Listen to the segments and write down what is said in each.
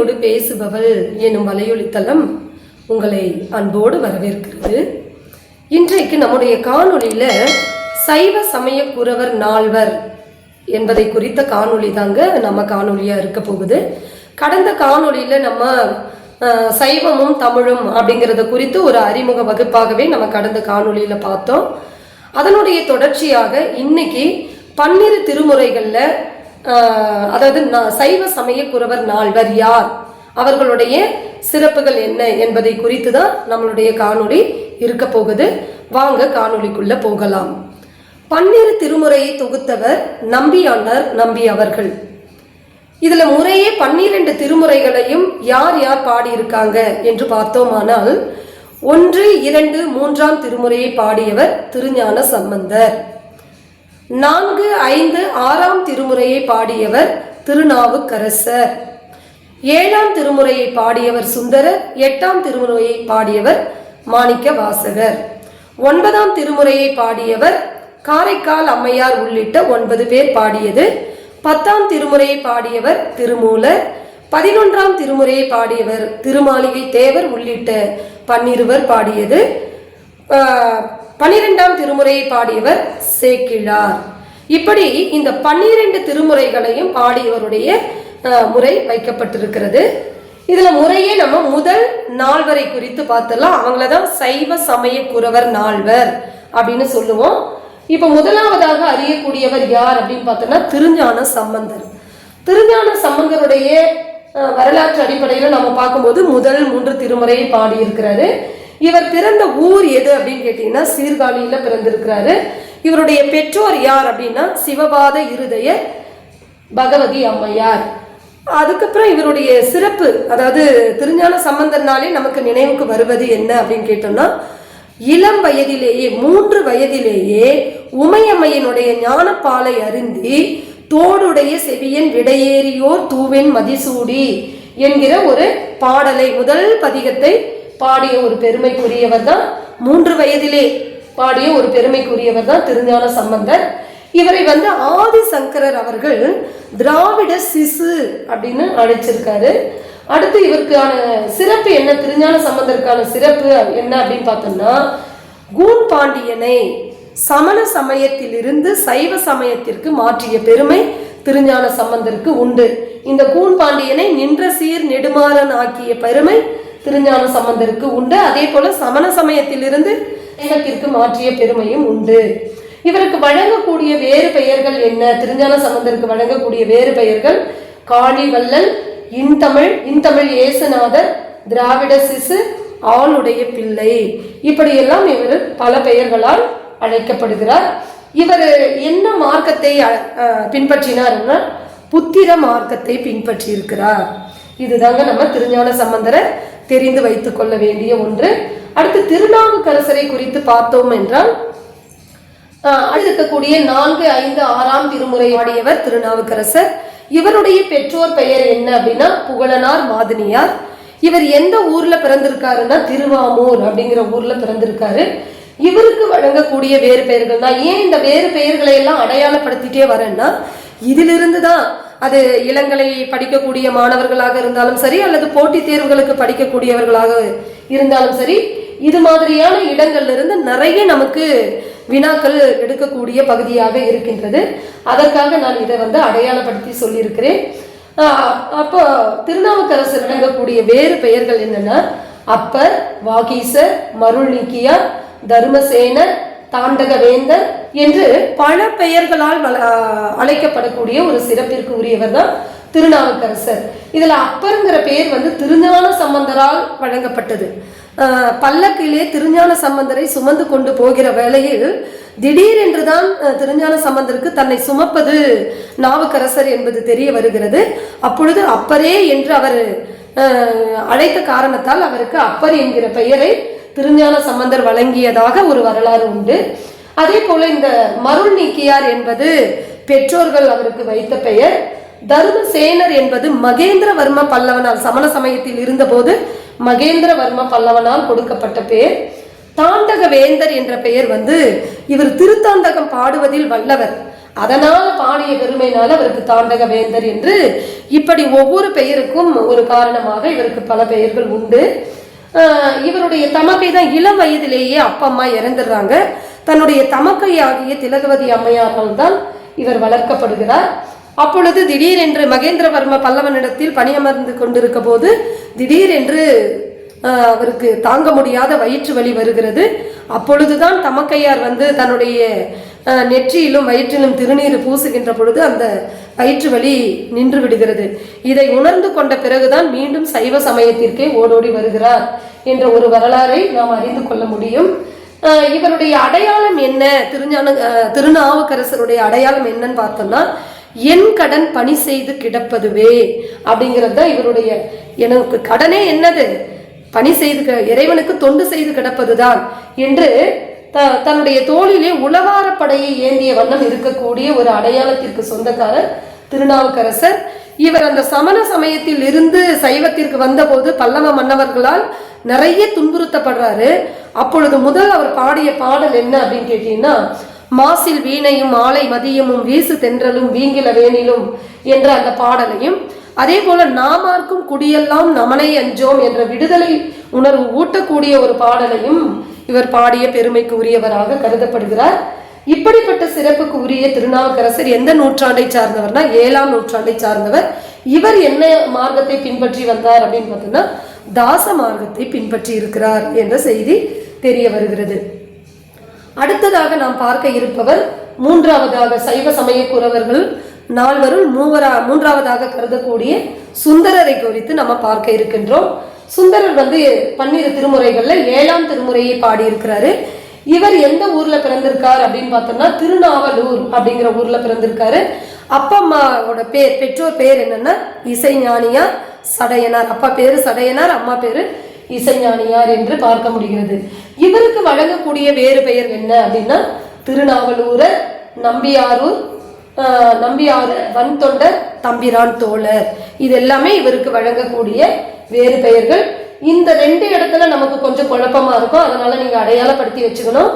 மொழியோடு பேசுபவள் எனும் வலையொலித்தளம் உங்களை அன்போடு வரவேற்கிறது. இன்றைக்கு நம்முடைய காணொலியில சைவ சமய குறவர் நால்வர் என்பதை குறித்த காணொலி தாங்க நம்ம காணொலியா இருக்க போகுது. கடந்த காணொளியில நம்ம அஹ், சைவமும் தமிழும் அப்படிங்கிறத குறித்து ஒரு அறிமுக வகுப்பாகவே நம்ம கடந்த காணொலியில பார்த்தோம். அதனுடைய தொடர்ச்சியாக இன்னைக்கு பன்னிரு திருமுறைகளில் அதாவது சைவ சமய குறவர் நால்வர் யார்? அவர்களுடைய சிறப்புகள் என்ன என்பதை குறித்து தான் நம்மளுடைய காணொளி இருக்க போகுது. வாங்க காணொளிக்குள்ள போகலாம். பன்னிரு திருமுறையை தொகுத்தவர் நம்பியாண்டார் நம்பி அவர்கள். இதுல முறையே பன்னிரண்டு திருமுறைகளையும் யார் யார் பாடியிருக்காங்க என்று பார்த்தோமானால் ஒன்று இரண்டு மூன்றாம் திருமுறையை பாடியவர் திருஞான சம்பந்தர். நான்கு ஐந்து ஆறாம் திருமுறையை பாடியவர் திருநாவுக்கரசர். ஏழாம் திருமுறையை பாடியவர் சுந்தரர் எட்டாம் திருமுறையை பாடியவர் மாணிக்க வாசகர் ஒன்பதாம் திருமுறையை பாடியவர் காரைக்கால் அம்மையார் உள்ளிட்ட ஒன்பது பேர் பாடியது. பத்தாம் திருமுறையை பாடியவர் திருமூலர். பதினொன்றாம் திருமுறையை பாடியவர் திருமாளிகை தேவர் உள்ளிட்ட பன்னிருவர் பாடியது. பன்னிரெண்டாம் திருமுறையை பாடியவர் சேக்கிழார். இப்படி இந்த பன்னிரண்டு திருமுறைகளையும் பாடியவருடைய முறை வைக்கப்பட்டிருக்கிறது. இதுல முறையே நம்ம முதல் நால்வரை குறித்து பார்த்தலாம் அவங்கள தான் சைவ சமய குறவர் நால்வர் அப்படின்னு சொல்லுவோம். இப்ப முதலாவதாக அறியக்கூடியவர் யார் அப்படின்னு பார்த்தோம்னா திருஞான சம்பந்தர். திருஞான சம்பந்தருடைய வரலாற்று அடிப்படையில் நம்ம பார்க்கும்போது முதல் மூன்று திருமுறையை பாடியிருக்கிறாரு. இவர் பிறந்த ஊர் எது அப்படின்னு கேட்டீங்கன்னா சீர்காழியில பிறந்திருக்கிறாரு. இவருடைய பெற்றோர் யார் அப்படின்னா சிவபாத இருதய பகவதி அம்மையார். அதுக்கப்புறம் இவருடைய சிறப்பு அதாவது திருஞான சம்பந்தர்னாலே நமக்கு நினைவுக்கு வருவது என்ன அப்படின்னு கேட்டோம்னா இளம் வயதிலேயே மூன்று வயதிலேயே உமையம்மையினுடைய ஞானப்பாலை அருந்தி தோடுடைய செவியன் விடையேறியோர் தூவென் மதிசூடி என்கிற ஒரு பாடலை முதல் பதிகத்தை பாடிய ஒரு பெருமைக்குரியவர் தான் மூன்று வயதிலே பாடிய ஒரு பெருமைக்குரியவர் தான் திருஞான சம்பந்தர். இவரை வந்து ஆதிசங்கரர் அவர்கள் திராவிட சிசு அப்படின்னு அழைச்சிருக்காரு. அடுத்து இவருக்கான சிறப்பு என்ன? திருஞான சம்பந்தருக்கான சிறப்பு என்ன அப்படின்னு பார்த்தோம்னா கூன் பாண்டியனை சமண சமயத்திலிருந்து சைவ சமயத்திற்கு மாற்றிய பெருமை திருஞான சம்பந்தருக்கு உண்டு. இந்த கூன் பாண்டியனை நின்ற சீர் நெடுமாறன் ஆக்கிய பெருமை திருஞான சம்பந்தருக்கு உண்டு. அதே போல சமண சமயத்திலிருந்து இலக்கிற்கு மாற்றிய பெருமையும் உண்டு. இவருக்கு வழங்கக்கூடிய வேறு பெயர்கள் என்ன? திருஞான சம்பந்தருக்கு வழங்கக்கூடிய வேறு பெயர்கள் காளி இன்தமிழ் இன்தமிழ் இயேசுநாதர் திராவிட சிசு ஆளுடைய பிள்ளை. இப்படியெல்லாம் இவர் பல பெயர்களால் அழைக்கப்படுகிறார். இவர் என்ன மார்க்கத்தை அ- பின்பற்றினார்னா புத்திர மார்க்கத்தை பின்பற்றி இருக்கிறார் இதுதாங்க நம்ம திருஞான சம்பந்தரை தெரிந்து வைத்துக் கொள்ள வேண்டிய ஒன்று. அடுத்து திருநாவுக்கரசரை குறித்து பார்த்தோம் என்றால் ஆஹ் இருக்கக்கூடிய நான்கு ஐந்து ஆறாம் திருமுறை ஆடியவர் திருநாவுக்கரசர். இவருடைய பெற்றோர் பெயர் என்ன அப்படின்னா புகழனார் மாதினியார். இவர் எந்த ஊர்ல பிறந்திருக்காருன்னா திருவாமூர் அப்படிங்கிற ஊர்ல பிறந்திருக்காரு. இவருக்கு வழங்கக்கூடிய வேறு பெயர்கள் தான் ஏன் இந்த வேறு பெயர்களை எல்லாம் அடையாளப்படுத்திட்டே வரேன்னா இதிலிருந்து தான் அது இளங்கலை படிக்கக்கூடிய மாணவர்களாக இருந்தாலும் சரி அல்லது போட்டித் தேர்வுகளுக்கு படிக்கக்கூடியவர்களாக இருந்தாலும் சரி இது மாதிரியான இடங்கள்ல இருந்து நிறைய நமக்கு வினாக்கள் எடுக்கக்கூடிய பகுதியாக இருக்கின்றது. அதற்காக நான் இதை வந்து அடையாளப்படுத்தி சொல்லியிருக்கிறேன். அப்போ திருநாவுக்கரசர் விளங்கக்கூடிய வேறு பெயர்கள் என்னன்னா அப்பர் வாகீசர் மருள் நீக்கியார் தாண்டக தாண்டகவேந்தர் என்று பல பெயர்களால் வள- அழைக்கப்படக்கூடிய ஒரு சிறப்பிற்கு உரியவர் தான் திருநாவுக்கரசர். இதுல அப்பருங்கிற பெயர் வந்து திருஞான சம்பந்தரால் வழங்கப்பட்டது. பல்லக்கிலே திருஞான சம்பந்தரை சுமந்து கொண்டு போகிற வேளையில் திடீரென்று தான் திருஞான சம்பந்தருக்கு தன்னை சுமப்பது நாவுக்கரசர் என்பது தெரிய வருகிறது. அப்பொழுது அப்பரே என்று அவர் அழைத்த காரணத்தால் அவருக்கு அப்பர் என்கிற பெயரை திருஞான சம்பந்தர் வழங்கியதாக ஒரு வரலாறு உண்டு. அதே போல இந்த மருள் நீக்கியார் என்பது பெற்றோர்கள் அவருக்கு வைத்த பெயர். தர்மசேனர் என்பது மகேந்திரவர்ம பல்லவனால் சமண சமயத்தில் இருந்தபோது மகேந்திரவர்ம பல்லவனால் கொடுக்கப்பட்ட பெயர். தாண்டக வேந்தர் என்ற பெயர் வந்து இவர் திருத்தாண்டகம் பாடுவதில் வல்லவர். அதனால் பாடிய பெருமைனால அவருக்கு தாண்டக வேந்தர் என்று இப்படி ஒவ்வொரு பெயருக்கும் ஒரு காரணமாக இவருக்கு பல பெயர்கள் உண்டு. இவருடைய தமக்கை தான் இளம் வயதிலேயே அப்பா அம்மா இறந்துடுறாங்க. தன்னுடைய தமக்கை ஆகிய திலகவதி அம்மையாரால் தான் இவர் வளர்க்கப்படுகிறார். அப்பொழுது திடீரென்று மகேந்திரவர்ம பல்லவனிடத்தில் பணியமர்ந்து கொண்டிருக்க போது திடீரென்று அவருக்கு தாங்க முடியாத வயிற்று வலி வருகிறது. அப்பொழுதுதான் தமக்கையார் வந்து தன்னுடைய நெற்றியிலும் வயிற்றிலும் திருநீர் பூசுகின்ற பொழுது அந்த வயிற்று வலி நின்று விடுகிறது. இதை உணர்ந்து கொண்ட பிறகுதான் மீண்டும் சைவ சமயத்திற்கே ஓடோடி வருகிறார் என்ற ஒரு வரலாறை நாம் அறிந்து கொள்ள முடியும். இவருடைய அடையாளம் என்ன? திருஞான திருநாவுக்கரசருடைய அடையாளம் என்னன்னு பார்த்தோம்னா என் கடன் பணி செய்து கிடப்பதுவே அப்படிங்கிறது தான் இவருடைய எனக்கு கடனே என்னது? பணி செய்து இறைவனுக்கு தொண்டு செய்து கிடப்பதுதான் என்று த தன்னுடைய தோளிலே உளவாரப்படையை ஏந்திய வண்ணம் இருக்கக்கூடிய ஒரு அடையாளத்திற்கு சொந்தக்காரர் திருநாவுக்கரசர். இவர் அந்த சமண சமயத்தில் இருந்து சைவத்திற்கு வந்தபோது பல்லவ மன்னவர்களால் நிறைய துன்புறுத்தப்படுறாரு. அப்பொழுது முதல் அவர் பாடிய பாடல் என்ன அப்படின்னு கேட்டீங்கன்னா மாசில் வீணையும் ஆலை மதியமும் வீசு தென்றலும் வீங்கில வேணிலும் என்ற அந்த பாடலையும். அதே போல நாமார்க்கும் குடியெல்லாம் நமனை அஞ்சோம் என்ற விடுதலை உணர்வு ஊட்டக்கூடிய ஒரு பாடலையும் இவர் பாடிய பெருமைக்கு உரியவராக கருதப்படுகிறார். இப்படிப்பட்ட சிறப்புக்கு உரிய திருநாவுக்கரசர் எந்த நூற்றாண்டை சார்ந்தவர்னா ஏழாம் நூற்றாண்டை சார்ந்தவர். இவர் என்ன மார்க்கத்தை பின்பற்றி வந்தார் அப்படின்னு பார்த்தோம்னா தாச மார்க்கத்தை பின்பற்றி இருக்கிறார் என்ற செய்தி தெரிய வருகிறது. அடுத்ததாக நாம் பார்க்க இருப்பவர் மூன்றாவதாக சைவ சமய குறவர்கள் மூவரா மூன்றாவதாக கருதக்கூடிய சுந்தரரை குறித்து நம்ம பார்க்க இருக்கின்றோம். சுந்தரர் வந்து பன்னிரு திருமுறைகள்ல ஏழாம் திருமுறையை பாடியிருக்கிறாரு. இவர் எந்த ஊர்ல பிறந்திருக்கார் அப்படின்னு பார்த்தோம்னா திருநாவலூர் அப்படிங்கிற ஊர்ல பிறந்திருக்காரு. அப்பா அம்மாவோட பேர் பெற்றோர் பேர் என்னன்னா இசைஞானியார் சடையனார். அப்பா பேரு சடையனார் அம்மா பேரு இசைஞானியார் என்று பார்க்க முடிகிறது. இவருக்கு வழங்கக்கூடிய வேறு பெயர் என்ன அப்படின்னா திருநாவலூர நம்பியாரூர் நம்பியாறு வன்தொண்டர் தம்பிரான் தோழர். இது எல்லாமே இவருக்கு வழங்கக்கூடிய வேறு பெயர்கள். இந்த ரெண்டு இடத்துல நமக்கு கொஞ்சம் குழப்பமா இருக்கும். அதனால நீங்க அடையாளப்படுத்தி வச்சுக்கணும்.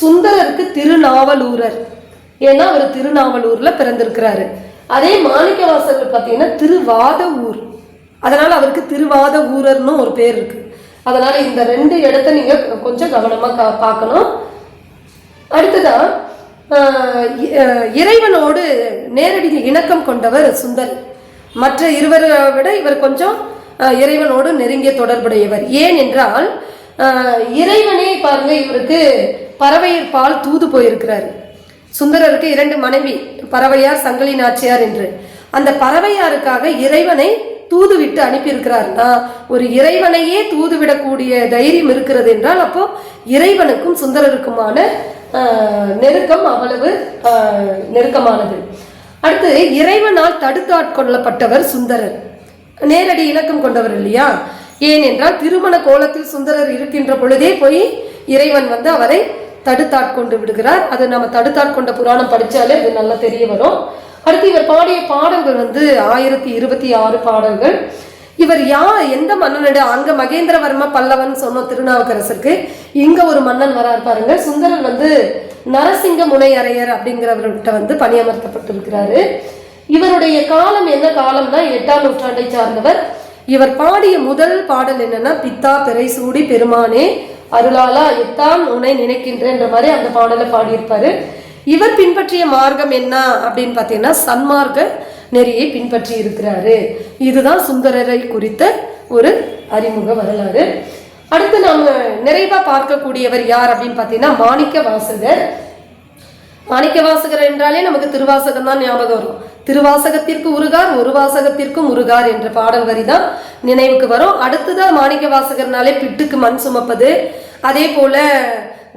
சுந்தரருக்கு திருநாவலூரர். ஏன்னா அவர் திருநாவலூர்ல பிறந்திருக்கிறாரு. அதே மாணிக்கவாசகர் பார்த்தீங்கன்னா திருவாத ஊர் அதனால அவருக்கு திருவாத ஊரர்னு ஒரு பேர் இருக்கு. அதனால இந்த ரெண்டு இடத்த நீங்க கொஞ்சம் கவனமா கா- பார்க்கணும். அடுத்ததா இறைவனோடு நேரடி இணக்கம் கொண்டவர் சுந்தர். மற்ற இருவரை விட இவர் கொஞ்சம் இறைவனோடு நெருங்கிய தொடர்புடையவர். ஏன் என்றால் இறைவனே பாருங்க இவருக்கு பறவையர் பால் தூது போயிருக்கிறார். சுந்தரருக்கு இரண்டு மனைவி பறவையார் சங்கலி நாச்சியார் என்று. அந்த பறவையாருக்காக இறைவனை தூது விட்டு அனுப்பியிருக்கிறார்னா ஒரு இறைவனையே தூது விடக்கூடிய தைரியம் இருக்கிறது என்றால் அப்போ இறைவனுக்கும் சுந்தரருக்குமான நெருக்கம் அவ்வளவு நெருக்கமானது. அடுத்து இறைவனால் தடுத்து ஆட்கொள்ளப்பட்டவர் சுந்தரர். நேரடி இலக்கம் கொண்டவர் இல்லையா? ஏனென்றால் திருமண கோலத்தில் சுந்தரர் இருக்கின்ற பொழுதே போய் இறைவன் வந்து அவரை தடுத்தாட்கொண்டு விடுகிறார். அது நம்ம தடுத்தாட்கொண்ட புராணம் படித்தாலே அது நல்லா தெரிய வரும். அடுத்து இவர் பாடிய பாடல்கள் வந்து ஆயிரத்தி இருபத்தி ஆறு பாடல்கள். இவர் யா எந்த மன்னனிட அங்க மகேந்திரவர்ம பல்லவன் சொன்னோம் திருநாவுக்கரசருக்கு? இங்க ஒரு மன்னன் வரார் பாருங்க. சுந்தரர் வந்து நரசிங்க முனையரையர் அப்படிங்கிறவர்கிட்ட வந்து பணியமர்த்தப்பட்டிருக்கிறாரு. இவருடைய காலம் என்ன காலம்னா எட்டாம் நூற்றாண்டை சார்ந்தவர். இவர் பாடிய முதல் பாடல் என்னன்னா பித்தா பெரை சூடி பெருமானே அருளாலா எத்தான் உன்னை நினைக்கின்றன்ற மாதிரி அந்த பாடலை பாடியிருப்பாரு. இவர் பின்பற்றிய மார்க்கம் என்ன அப்படின்னு பார்த்தீங்கன்னா சன்மார்க்க நெறியை பின்பற்றி இருக்கிறாரு. இதுதான் சுந்தரரை குறித்த ஒரு அறிமுக வரலாறு. அடுத்து நாம் நிறைவா பார்க்கக்கூடியவர் யார் அப்படின்னு பார்த்தீங்கன்னா மாணிக்க வாசகர் மாணிக்க வாசகர் என்றாலே நமக்கு திருவாசகம் தான் ஞாபகம் வரும். திருவாசகத்திற்கு உருகார் ஒரு வாசகத்திற்கும் உருகார் என்ற பாடல் வரி தான் நினைவுக்கு வரும். அடுத்ததான் மாணிக்க வாசகர்னாலே பிட்டுக்கு மண் சுமப்பது. அதே போல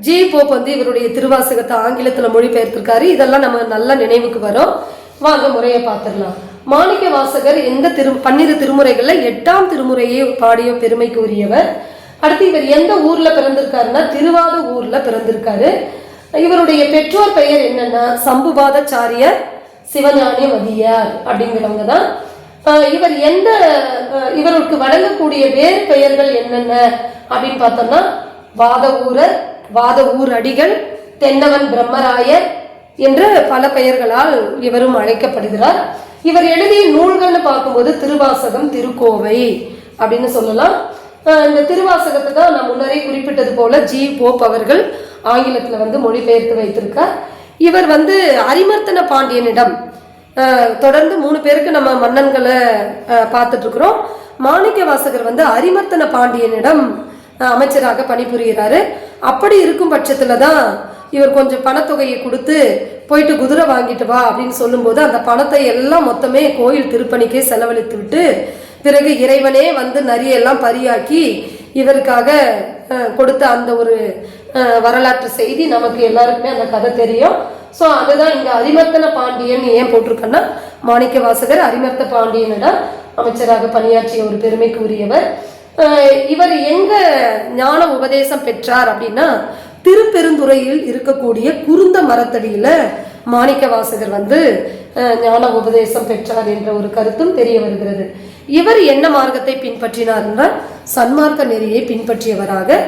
ஜி போப் வந்து இவருடைய திருவாசகத்தை ஆங்கிலத்தில் மொழிபெயர்த்திருக்காரு. இதெல்லாம் நம்ம நல்ல நினைவுக்கு வரும். வாங்க முறையை பார்த்துடலாம். மாணிக்க வாசகர் எந்த திரு பன்னிரு திருமுறைகளில் எட்டாம் திருமுறையை பாடிய பெருமைக்கு உரியவர் அடுத்து இவர் எந்த ஊர்ல பிறந்திருக்காருன்னா திருவாத ஊர்ல பிறந்திருக்காரு. இவருடைய பெற்றோர் பெயர் என்னன்னா சம்புபாதாச்சாரியர் சிவஞானி மதியார் அப்படிங்கிறவங்க தான். இவர் எந்த இவருக்கு வழங்கக்கூடிய வேறு பெயர்கள் என்னென்ன அப்படின்னு பார்த்தோம்னா வாத ஊரர் வாத ஊர் அடிகள் தென்னவன் பிரம்மராயர் என்ற பல பெயர்களால் இவரும் அழைக்கப்படுகிறார். இவர் எழுதிய நூல்கள்னு பார்க்கும்போது திருவாசகம் திருக்கோவை அப்படின்னு சொல்லலாம். இந்த திருவாசகத்தை தான் நான் முன்னரே குறிப்பிட்டது போல ஜி. போப் அவர்கள் ஆங்கிலத்தில் வந்து மொழிபெயர்த்து வைத்திருக்கார். இவர் வந்து அரிமர்த்தன பாண்டியனிடம் தொடர்ந்து மூணு பேருக்கு நம்ம மன்னன்களை பார்த்துட்ருக்குறோம். பார்த்துட்டு இருக்கிறோம் மாணிக்க வாசகர் வந்து அரிமர்த்தன பாண்டியனிடம் அமைச்சராக பணிபுரிகிறாரு. அப்படி இருக்கும் பட்சத்தில் தான் இவர் கொஞ்சம் பணத்தொகையை கொடுத்து போயிட்டு குதிரை வாங்கிட்டு வா அப்படின்னு சொல்லும்போது அந்த பணத்தை எல்லாம் மொத்தமே கோயில் திருப்பணிக்கே செலவழித்து விட்டு பிறகு இறைவனே வந்து நரியெல்லாம் பரியாக்கி இவருக்காக கொடுத்த அந்த ஒரு வரலாற்று செய்தி நமக்கு எல்லாருக்குமே அந்த கதை தெரியும். ஸோ அதுதான் இங்கே அரிமர்த்தன பாண்டியன் ஏன் போட்டிருக்கேன்னா மாணிக்க வாசகர் அரிமர்த்த பாண்டியனிடம் அமைச்சராக பணியாற்றிய ஒரு பெருமைக்குரியவர். இவர் எங்க ஞான உபதேசம் பெற்றார் அப்படின்னா திருப்பெருந்துறையில் இருக்கக்கூடிய குருந்த மரத்தடியில மாணிக்க வாசகர் வந்து ஞான உபதேசம் பெற்றார் என்ற ஒரு கருத்தும் தெரிய வருகிறது. இவர் என்ன மார்க்கத்தை பின்பற்றினார் என்றால் சன்மார்க்க நெறியை பின்பற்றியவராக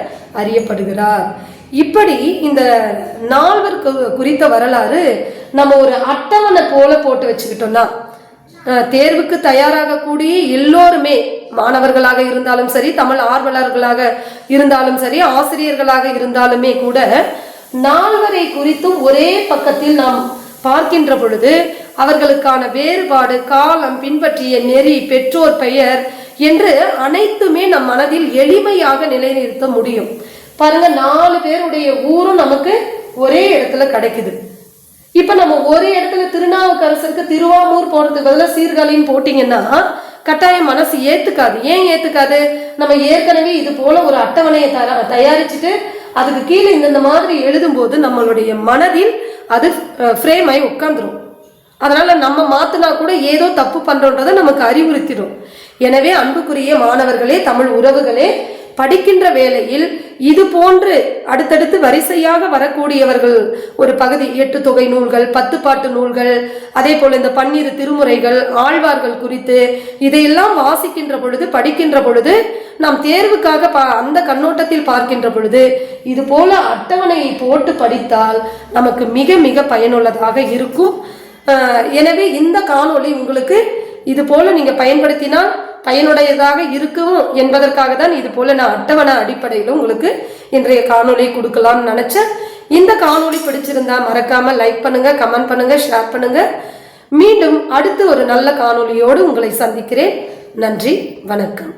அறியப்படுகிறார். இப்படி இந்த நால்வர் குறித்த வரலாறு நம்ம ஒரு அட்டவணை போல போட்டு வச்சுக்கிட்டோம்னா தேர்வுக்கு தயாராகக்கூடிய எல்லோருமே மாணவர்களாக இருந்தாலும் சரி தமிழ் ஆர்வலர்களாக இருந்தாலும் சரி ஆசிரியர்களாக இருந்தாலுமே கூட நால்வரை குறித்தும் ஒரே பக்கத்தில் நாம் பார்க்கின்ற பொழுது அவர்களுக்கான வேறுபாடு காலம் பின்பற்றிய நெறி பெற்றோர் பெயர் என்று அனைத்துமே நம் மனதில் எளிமையாக நிலைநிறுத்த முடியும். பாருங்க நாலு பேருடைய ஊரும் நமக்கு ஒரே இடத்துல கிடைக்குது. இப்ப நம்ம ஒரு இடத்துல திருநாவுக்கரசருக்கு திருவாமூர் போறதுக்கு பதிலா சீர்காழின்னு போட்டீங்கன்னா கட்டாயம் மனசு ஏத்துக்காது. ஏன் ஏத்துக்காது? நம்ம ஏற்கனவே இது போல ஒரு அட்டவணையை தர தயாரிச்சுட்டு அதுக்கு கீழே இந்தந்த மாதிரி எழுதும்போது நம்மளுடைய மனதில் அது ஃப்ரேம் ஆகி உட்காந்துரும் அதனால நம்ம மாத்தினா கூட ஏதோ தப்பு பண்றோன்றதை நமக்கு அறிவுறுத்திடும். எனவே அன்புக்குரிய மாணவர்களே தமிழ் உறவுகளே படிக்கின்ற வேளையில் இது போன்று அடுத்தடுத்து வரிசையாக வரக்கூடியவர்கள். ஒரு பகுதி எட்டு தொகை நூல்கள் பத்து பாட்டு நூல்கள் அதே போல இந்த பன்னிரு திருமுறைகள் ஆழ்வார்கள் குறித்து இதையெல்லாம் வாசிக்கின்ற பொழுது படிக்கின்ற பொழுது நாம் தேர்வுக்காக பா- அந்த கண்ணோட்டத்தில் பார்க்கின்ற பொழுது இது போல அட்டவணையை போட்டு படித்தால் நமக்கு மிக மிக பயனுள்ளதாக இருக்கும். எனவே இந்த காணொளி உங்களுக்கு இது போல நீங்க பயன்படுத்தினால் பயனுடையதாக இருக்கும் என்பதற்காக தான் இது போல நான் அட்டவணை அடிப்படையில் உங்களுக்கு இன்றைய காணொளி கொடுக்கலாம்னு நினைச்சேன். இந்த காணொளி பிடிச்சிருந்தா மறக்காம லைக் பண்ணுங்க கமெண்ட் பண்ணுங்க ஷேர் பண்ணுங்க. மீண்டும் அடுத்து ஒரு நல்ல காணொளியோடு உங்களை சந்திக்கிறேன். நன்றி வணக்கம்.